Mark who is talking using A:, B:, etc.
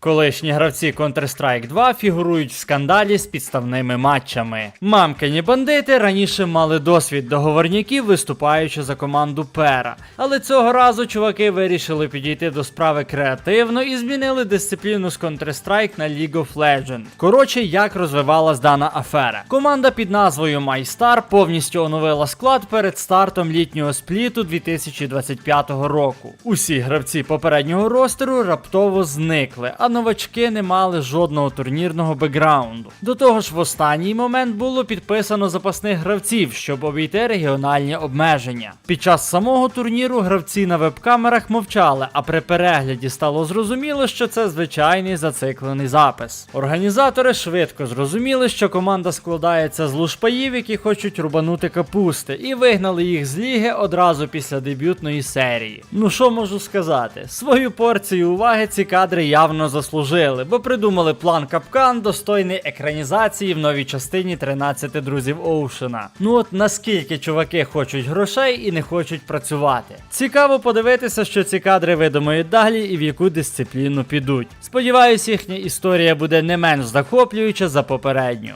A: Колишні гравці Counter-Strike 2 фігурують в скандалі з підставними матчами. Мамкині бандити раніше мали досвід договорняків, виступаючи за команду Пера. Але цього разу чуваки вирішили підійти до справи креативно і змінили дисципліну з Counter-Strike на League of Legends. Коротше, як розвивалась дана афера. Команда під назвою MyStar повністю оновила склад перед стартом літнього спліту 2025 року. Усі гравці попереднього ростеру раптово зникли, новачки не мали жодного турнірного бекграунду. До того ж, в останній момент було підписано запасних гравців, щоб обійти регіональні обмеження. Під час самого турніру гравці на веб-камерах мовчали, а при перегляді стало зрозуміло, що це звичайний зациклений запис. Організатори швидко зрозуміли, що команда складається з лушпаїв, які хочуть рубанути капусти, і вигнали їх з ліги одразу після дебютної серії. Ну що можу сказати? Свою порцію уваги ці кадри явно заслужили, бо придумали план капкан, достойний екранізації в новій частині 13 друзів Оушена. Ну от наскільки чуваки хочуть грошей і не хочуть працювати. Цікаво подивитися, що ці кадри видумають далі і в яку дисципліну підуть. Сподіваюсь, їхня історія буде не менш захоплююча за попередню.